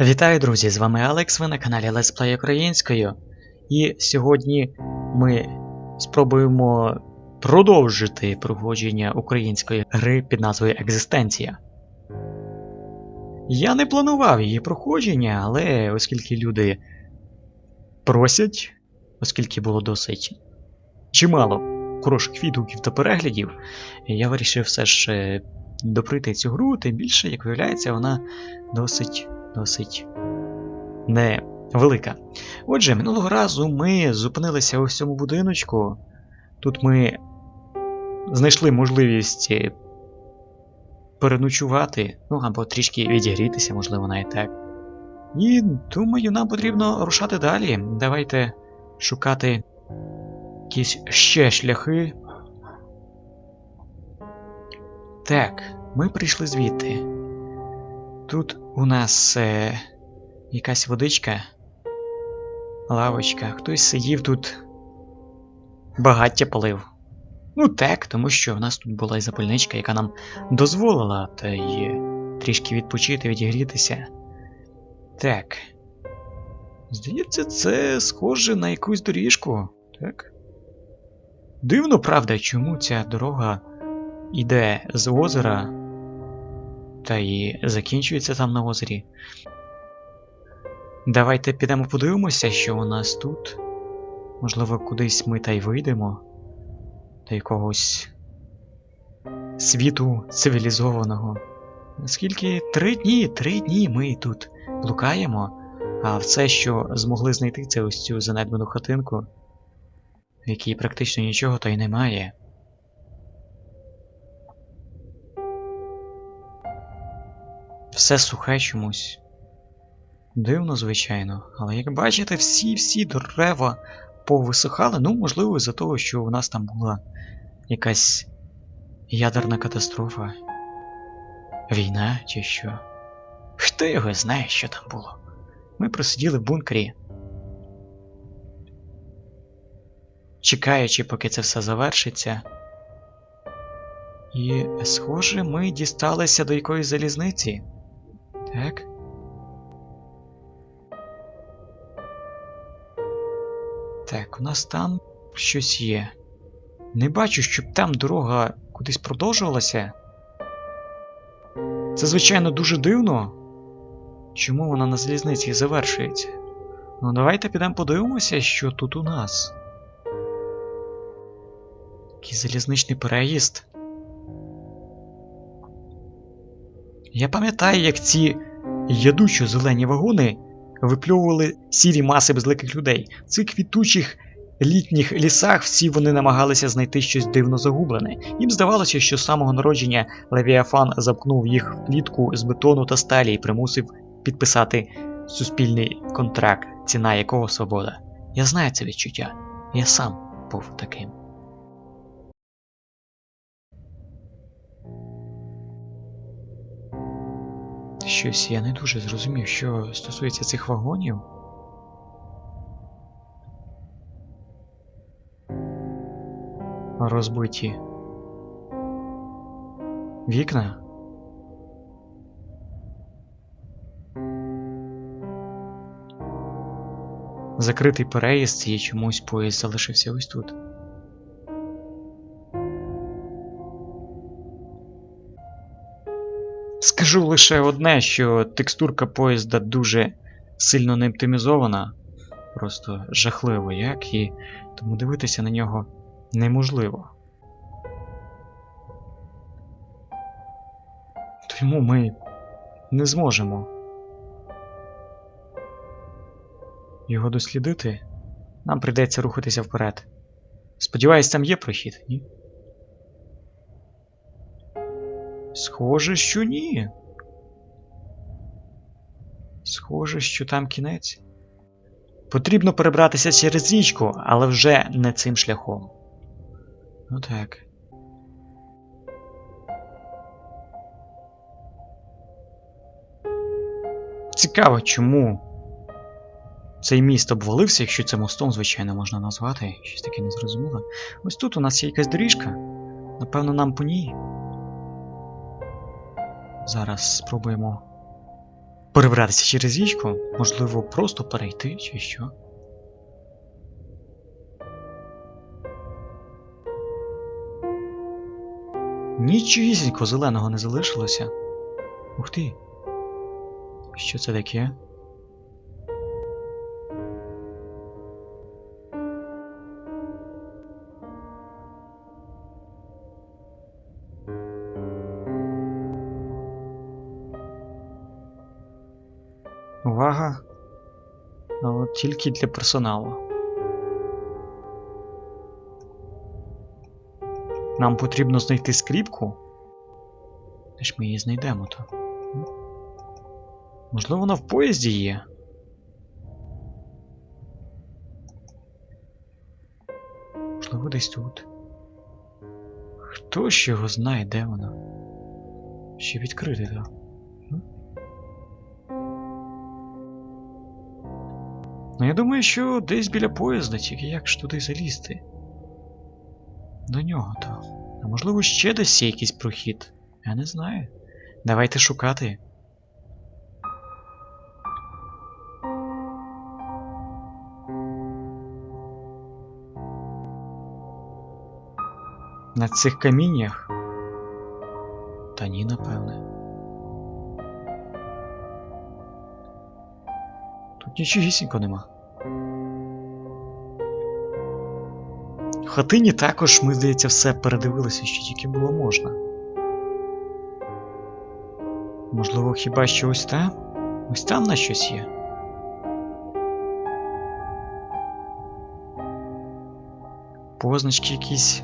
Вітаю, друзі! З вами Алекс, ви на каналі Let's Play Українською. І сьогодні ми спробуємо продовжити проходження української гри під назвою Екзистенція. Я не планував її проходження, але оскільки люди просять, оскільки було досить чимало хороших відгуків та переглядів, я вирішив все ж е, доприти цю гру, тим більше, як виявляється, вона досить досить невелика. Отже, минулого разу ми зупинилися у цьому будиночку. Тут ми знайшли можливість е, переночувати, ну або трішки відігрітися, можливо, навіть так. І думаю, нам потрібно рушати далі. Давайте шукати якісь ще шляхи. Так, ми прийшли звідти. Тут у нас е, якась водичка, лавочка, хтось сидів тут, багаття палив. Ну так, тому що в нас тут була і запальничка, яка нам дозволила та й трішки відпочити, відігрітися. Так. Здається, це схоже на якусь доріжку, так? Дивно, правда, чому ця дорога йде з озера та і закінчується там на озері. Давайте підемо подивимося, що у нас тут. Можливо, кудись ми та й вийдемо до якогось світу цивілізованого. Наскільки три дні, три дні ми тут блукаємо, а все, що змогли знайти, це ось цю занедбану хатинку, в якій практично нічого та й немає. Все сухе чомусь. Дивно, звичайно, але як бачите, всі-всі дерева повисихали, ну, можливо, із-за того, що у нас там була якась ядерна катастрофа. Війна чи що. Хто його знає, що там було? Ми просиділи в бункері. Чекаючи, поки це все завершиться. І, схоже, ми дісталися до якоїсь залізниці. Так. Так, у нас там щось є. Не бачу, щоб там дорога кудись продовжувалася. Це, звичайно, дуже дивно. Чому вона на залізниці завершується? Ну, давайте підемо подивимося, що тут у нас. Який залізничний переїзд. Я пам'ятаю, як ці ядучо зелені вагони випльовували сірі маси безликих людей. В цих квітучих літніх лісах всі вони намагалися знайти щось дивно загублене. Їм здавалося, що з самого народження Левіафан замкнув їх в клітку з бетону та сталі і примусив підписати суспільний контракт, ціна якого свобода. Я знаю це відчуття. Я сам був таким. Щось я не дуже зрозумів, що стосується цих вагонів. Розбиті вікна. Закритий переїзд і чомусь поїзд залишився ось тут. Скажу лише одне, що текстурка поїзда дуже сильно не оптимізована, просто жахливо як, і тому дивитися на нього неможливо. Тому ми не зможемо його дослідити. Нам прийдеться рухатися вперед. Сподіваюсь, там є прохід, ні? Схоже, що ні. Схоже, що там кінець. Потрібно перебратися через річку, але вже не цим шляхом. Ну так. Цікаво, чому цей міст обвалився, якщо це мостом, звичайно, можна назвати. Щось таке незрозуміле. Ось тут у нас є якась доріжка. Напевно, нам по ній. Зараз спробуємо перебратися через річку? Можливо, просто перейти чи що? Нічогісінько зеленого не залишилося. Ух ти. Що це таке? Тільки для персоналу. Нам потрібно знайти скріпку. Де ж ми її знайдемо то? Можливо, вона в поїзді є. Можливо, десь тут. Хто ж його знає, де вона? Ще відкрити то. Ну, я думаю, що десь біля поїзда, тільки як ж туди залізти? До нього то. А можливо, ще десь є якийсь прохід. Я не знаю. Давайте шукати. На цих каміннях? Та ні, напевне. Нічогісінько нема. В хатині також, ми, здається, все передивилися, що тільки було можна. Можливо, хіба що ось там? Ось там на щось є. Позначки якісь.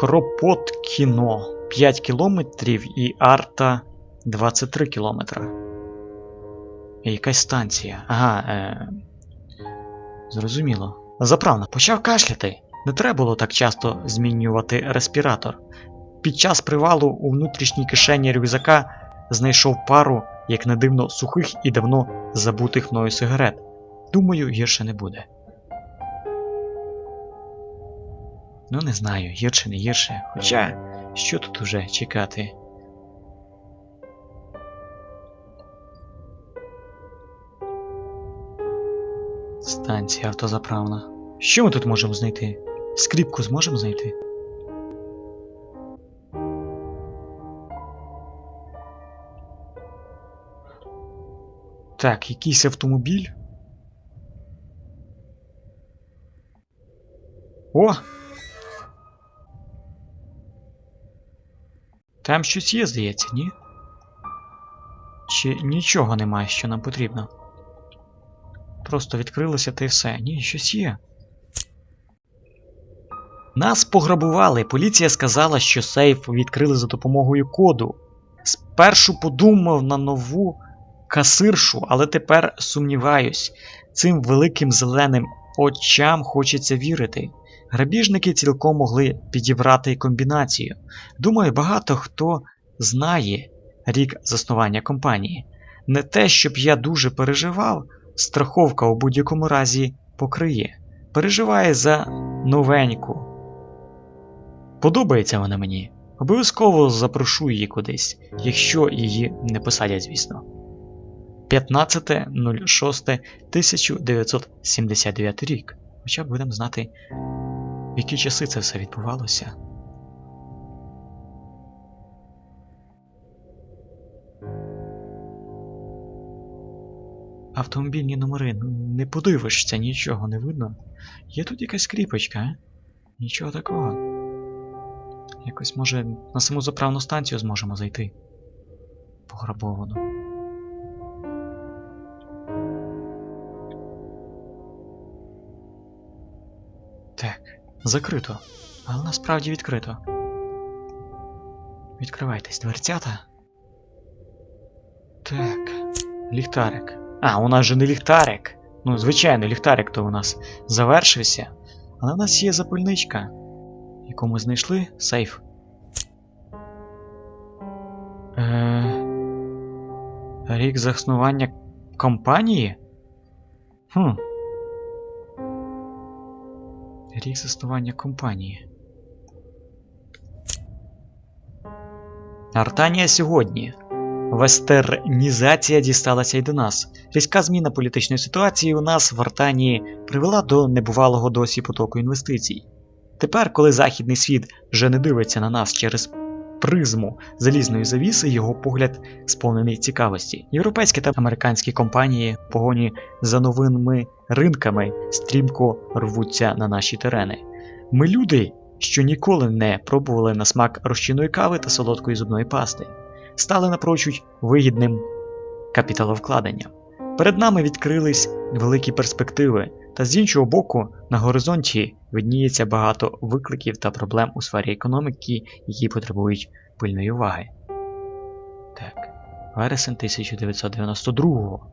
Кропоткіно 5 кілометрів і арта 23 кілометра. Якась станція. Ага, е... зрозуміло. Заправно, почав кашляти. Не треба було так часто змінювати респіратор. Під час привалу у внутрішній кишені рюкзака знайшов пару, як не дивно, сухих і давно забутих мною сигарет. Думаю, гірше не буде. Ну, не знаю, гірше не гірше. Хоча, що тут уже чекати? Станція автозаправна. Що ми тут можемо знайти? Скріпку зможемо знайти? Так, якийсь автомобіль. О! Там щось є, здається, ні? Чи нічого немає, що нам потрібно? Просто відкрилося та й все. Ні, щось є. Нас пограбували. Поліція сказала, що сейф відкрили за допомогою коду. Спершу подумав на нову касиршу, але тепер сумніваюсь. Цим великим зеленим очам хочеться вірити. Грабіжники цілком могли підібрати комбінацію. Думаю, багато хто знає рік заснування компанії. Не те, щоб я дуже переживав, страховка у будь-якому разі покриє. Переживає за новеньку. Подобається вона мені. Обов'язково запрошу її кудись, якщо її не посадять, звісно. 15.06.1979 рік. Хоча б будемо знати, в які часи це все відбувалося. Автомобільні номери, не подивишся, нічого не видно. Є тут якась кріпочка, а? Нічого такого. Якось, може, на саму заправну станцію зможемо зайти. Пограбовану. Закрито. Але насправді відкрито. Відкривайтесь, дверцята. Так. Ліхтарик. А, у нас же не ліхтарик. Ну, звичайно, ліхтарик то у нас завершився. Але у нас є запальничка, яку ми знайшли сейф. Е... Рік заснування компанії? Хм. Рік заснування компанії. Артанія сьогодні. Вестернізація дісталася й до нас. Різка зміна політичної ситуації у нас в Артанії привела до небувалого досі потоку інвестицій. Тепер, коли Західний світ вже не дивиться на нас через призму залізної завіси, його погляд сповнений цікавості. Європейські та американські компанії в погоні за новими ринками стрімко рвуться на наші терени. Ми люди, що ніколи не пробували на смак розчинної кави та солодкої зубної пасти, стали напрочуд вигідним капіталовкладенням. Перед нами відкрились великі перспективи, та з іншого боку, на горизонті видніється багато викликів та проблем у сфері економіки, які потребують пильної уваги. Так, вересень 1992-го.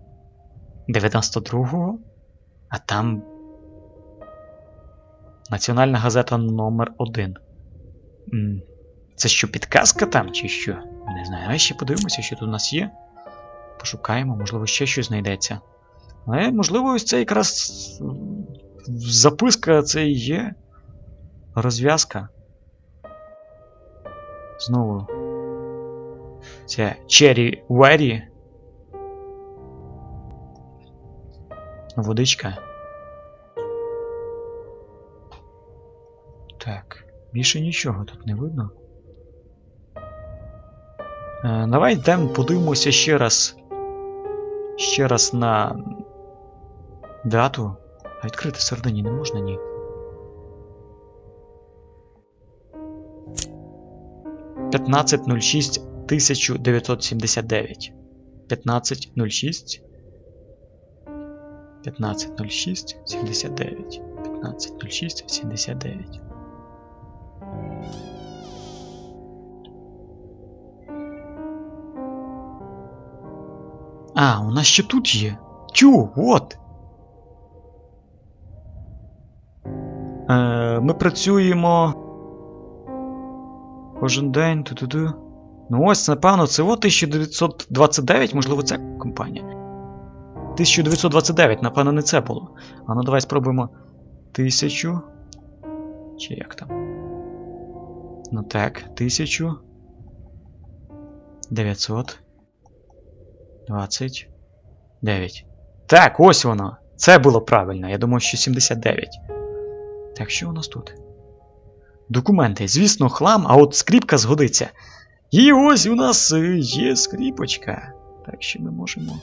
92-го? А там. Національна газета номер 1 Це що, підказка там, чи що? Не знаю. А ще подивимося, що тут у нас є. Пошукаємо, можливо, ще щось знайдеться. Але, можливо, ось це якраз записка це і є. Розв'язка. Знову. Це Cherry Wary. Водичка. Так, більше нічого тут не видно. Е, давай йдемо подивимося ще раз. Ще раз на дату. А відкрити середині не можна, ні. П'ятнадцять шість 1979. 15.06. 15.06 79. 15.06 79. А, у нас ще тут є. Тю, от. Ми працюємо. Кожен день. Ту-ту-ту. Ну ось, напевно, це от 1929, можливо, це компанія. 1929, напевно, не це було. А ну давай спробуємо. Тисячу. Чи як там? Ну так, тисячу. 929. Так, ось воно. Це було правильно. Я думав, що 79. Так, що у нас тут? Документи. Звісно, хлам, а от скріпка згодиться. І ось у нас е, є скріпочка. Так що ми можемо.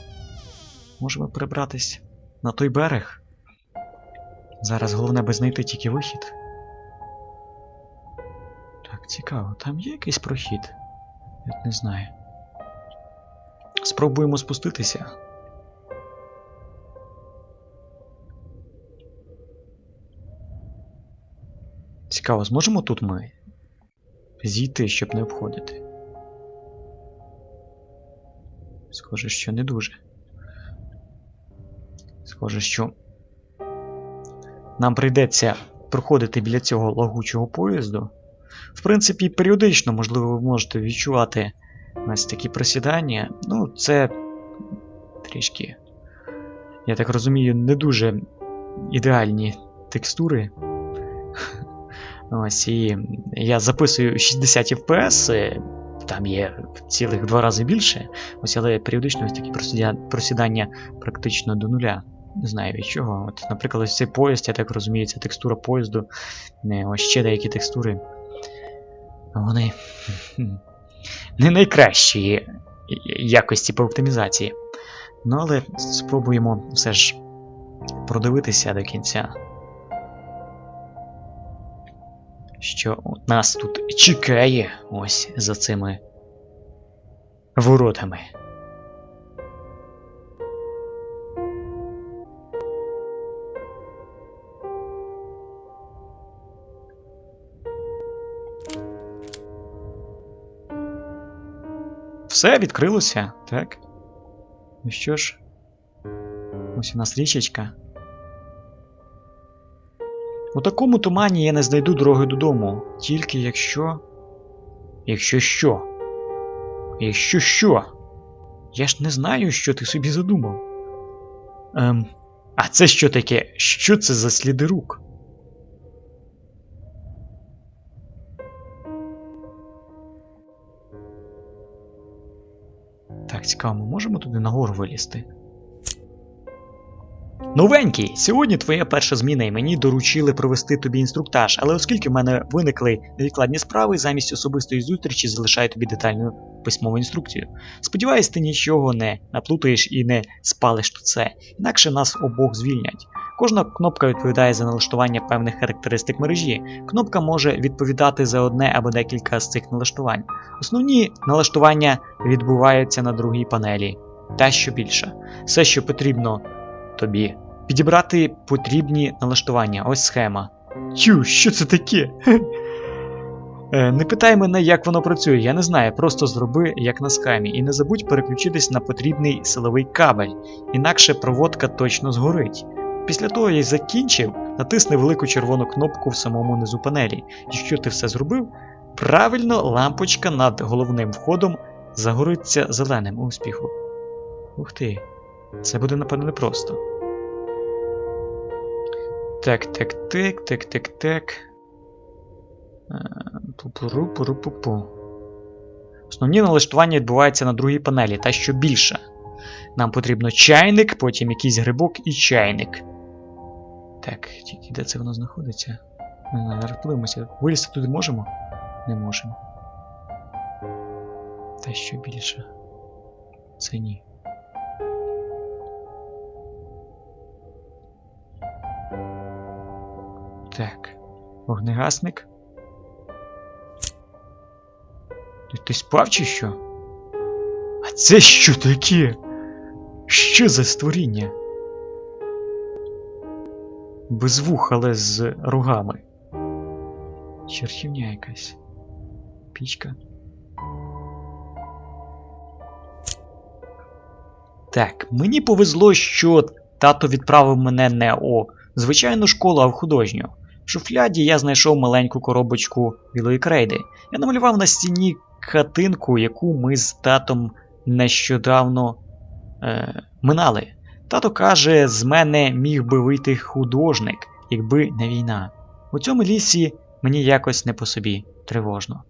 Можемо перебратись на той берег. Зараз головне би знайти тільки вихід. Так, цікаво, там є якийсь прохід? Я не знаю. Спробуємо спуститися. Цікаво, зможемо тут ми зійти, щоб не обходити? Схоже, що не дуже. Схоже, що нам прийдеться проходити біля цього лагучого поїзду. В принципі, періодично, можливо, ви можете відчувати ось такі просідання. Ну, це трішки, я так розумію, не дуже ідеальні текстури. Ось, і я записую 60 FPS, е, там є цілих два рази більше, ось, але періодично ось такі просідання, практично до нуля. Не знаю від чого. От, Наприклад, ось цей поїзд, я так розумію, це текстура поїзду. Ось ще деякі текстури. Вони не найкращі якості по оптимізації. Ну, але спробуємо все ж продивитися до кінця. Що нас тут чекає ось за цими воротами. Все відкрилося, так? Ну що ж, ось у нас річечка. У такому тумані я не знайду дороги додому, тільки якщо. Якщо що? Якщо що? Я ж не знаю, що ти собі задумав. Ем, А це що таке? Що це за сліди рук? Так, цікаво, ми можемо туди нагору вилізти. Новенький, сьогодні твоя перша зміна, і мені доручили провести тобі інструктаж, але оскільки в мене виникли невідкладні справи, замість особистої зустрічі залишаю тобі детальну письмову інструкцію. Сподіваюсь, ти нічого не наплутаєш і не спалиш тут це, інакше нас обох звільнять. Кожна кнопка відповідає за налаштування певних характеристик мережі. Кнопка може відповідати за одне або декілька з цих налаштувань. Основні налаштування відбуваються на другій панелі. Та що більше. Все, що потрібно тобі. Підібрати потрібні налаштування. Ось схема. Тю, що це таке? Е, Не питай мене, як воно працює, я не знаю, просто зроби як на схемі, і не забудь переключитись на потрібний силовий кабель, інакше проводка точно згорить. Після того, як закінчив, натисни велику червону кнопку в самому низу панелі. Якщо ти все зробив, правильно лампочка над головним входом загориться зеленим успіху. Ух ти, це буде напевно непросто. Так, так, так, так, так, так. Е, Пу-пуру, пуру, пу-пу. Основні налаштування відбуваються на другій панелі, та що більше. Нам потрібно чайник, потім якийсь грибок і чайник. Так, тільки де це воно знаходиться? Подивимося. Вилізти туди можемо? Не можемо. Та що більше. Це ні. Так. Вогнегасник. Ти, спав чи що? А це що таке? Що за створіння? Без вух, але з рогами. Чертівня якась. Пічка. Так, мені повезло, що тато відправив мене не у звичайну школу, а в художню. Шуфляді я знайшов маленьку коробочку білої крейди. Я намалював на стіні хатинку, яку ми з татом нещодавно е, минали. Тато каже, з мене міг би вийти художник, якби не війна. У цьому лісі мені якось не по собі тривожно.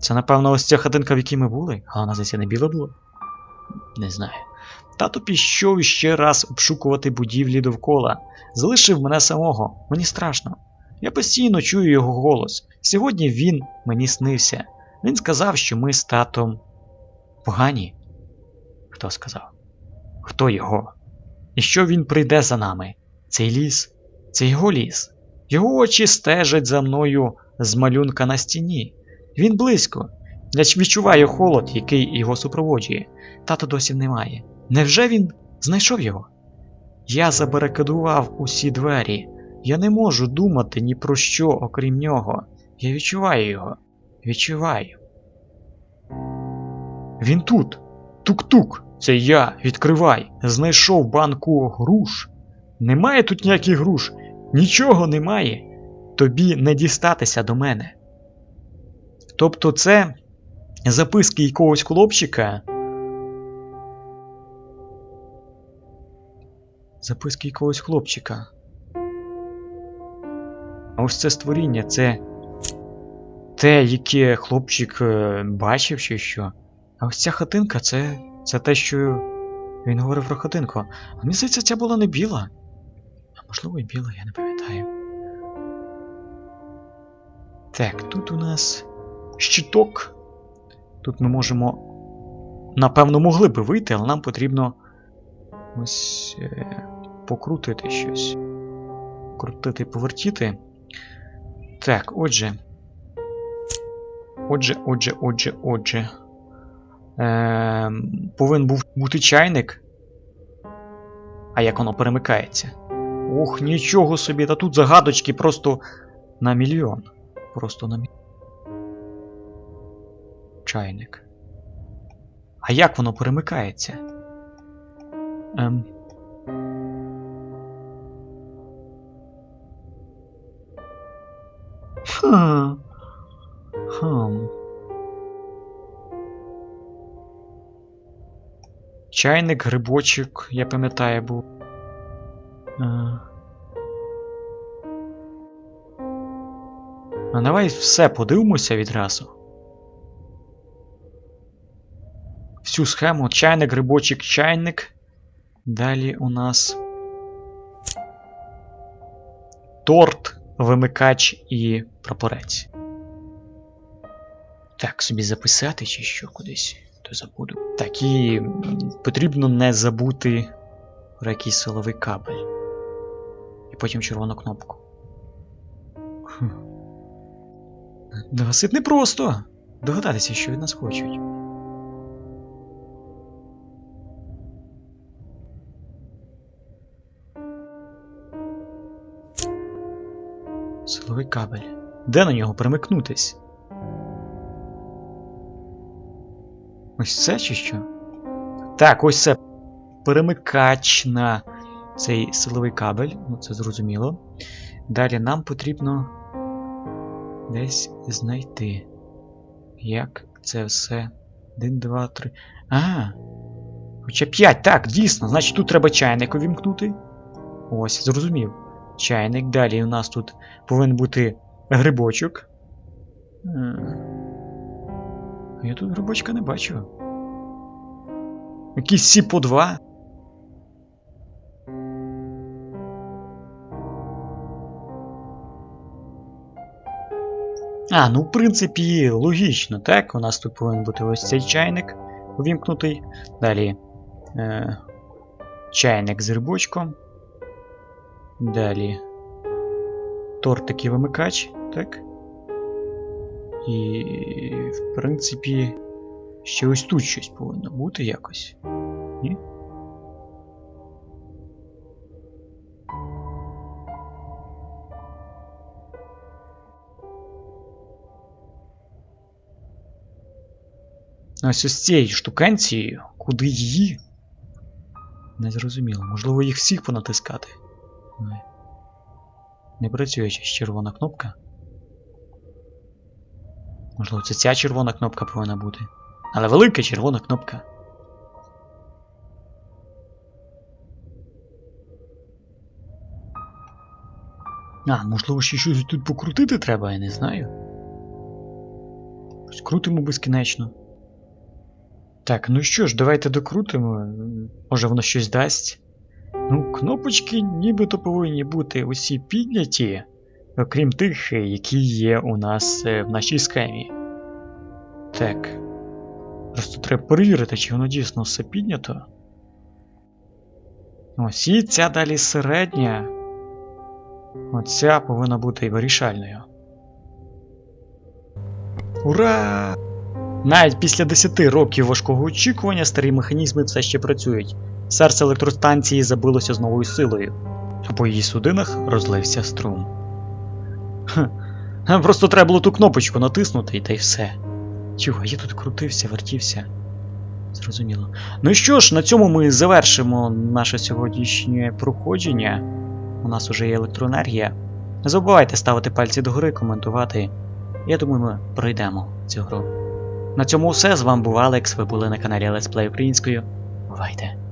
Це, напевно, ось ця хатинка, в якій ми були, а вона здається не біла була? Не знаю. Тато пішов ще раз обшукувати будівлі довкола. Залишив мене самого, мені страшно. Я постійно чую його голос. Сьогодні він мені снився. Він сказав, що ми з татом погані. Хто сказав? Хто його? І що він прийде за нами? Цей ліс? Це його ліс. Його очі стежать за мною з малюнка на стіні. Він близько. Я відчуваю холод, який його супроводжує. Тато досі немає. Невже він знайшов його? Я забарикадував усі двері. Я не можу думати ні про що, окрім нього. Я відчуваю його. Відчуваю. Він тут. Тук-тук. Це я. Відкривай. Знайшов банку груш. Немає тут ніяких груш. Нічого немає. Тобі не дістатися до мене. Тобто це записки якогось хлопчика. Записки якогось хлопчика. Ось це створіння, це те, яке хлопчик е, бачив чи що. А ось ця хатинка це. це те, що він говорив про хатинку. А мені здається, ця була не біла. А можливо і біла, я не пам'ятаю. Так, тут у нас щиток. Тут ми можемо. Напевно, могли би вийти, але нам потрібно ось е, покрутити щось. Крутити, повертіти. Так, отже. Отже, отже, отже, отже. Е, повинен був бути чайник. А як воно перемикається? Ох, нічого собі, та тут загадочки просто на мільйон. Просто на мільйон. Чайник. А як воно перемикається? Ем. Хм. Хм. Чайник, грибочок, я пам'ятаю, був. А давай все подивимося відразу. цю схему. Чайник, грибочок, чайник. Далі у нас. Торт, вимикач і прапорець. Так, собі записати чи що кудись, то забуду. Так, і потрібно не забути про якийсь силовий кабель. І потім червону кнопку. Досить непросто догадатися, що від нас хочуть. Силовий кабель. Де на нього перемикнутись? Ось це чи що? Так, ось це перемикач на цей силовий кабель. Ну, це зрозуміло. Далі нам потрібно десь знайти. Як це все. 1, 2, 3. Ага. Хоча 5, так, дійсно. Значить тут треба чайник увімкнути. Ось, зрозумів. Чайник. Далі у нас тут повинен бути грибочок. Я тут грибочка не бачу. Якісь сі по 2. А, ну в принципі, логічно, так? У нас тут повинен бути ось цей чайник увімкнутий. Далі е, чайник з грибочком. Далі тортик і вимикач, так? І, в принципі, ще ось тут щось повинно бути якось. Ні? Ось ось цією штуканцією, куди її? Не зрозуміло. Можливо, їх всіх понатискати. Не працює ще червона кнопка. Можливо, це ця червона кнопка повинна бути. Але велика червона кнопка. А, можливо, ще щось тут покрутити треба, я не знаю. Ось крутимо безкінечно. Так, ну що ж, давайте докрутимо. Може воно щось дасть. Ну, кнопочки нібито повинні бути усі підняті, окрім тих, е, які є у нас е, в нашій схемі. Так. Просто треба перевірити, чи воно дійсно все піднято. Ось і ця далі середня. Оця повинна бути вирішальною. Ура! Навіть після 10 років важкого очікування старі механізми все ще працюють. Серце електростанції забилося з новою силою, а по її судинах розлився струм. Хм. Просто треба було ту кнопочку натиснути, і та й все. Чого, я тут крутився, вертівся. Зрозуміло. Ну що ж, на цьому ми завершимо наше сьогоднішнє проходження. У нас уже є електроенергія. Не забувайте ставити пальці догори, коментувати. Я думаю, ми пройдемо цю гру. На цьому все. З вами був Алекс. Ви були на каналі Let's Play Українською. Бувайте!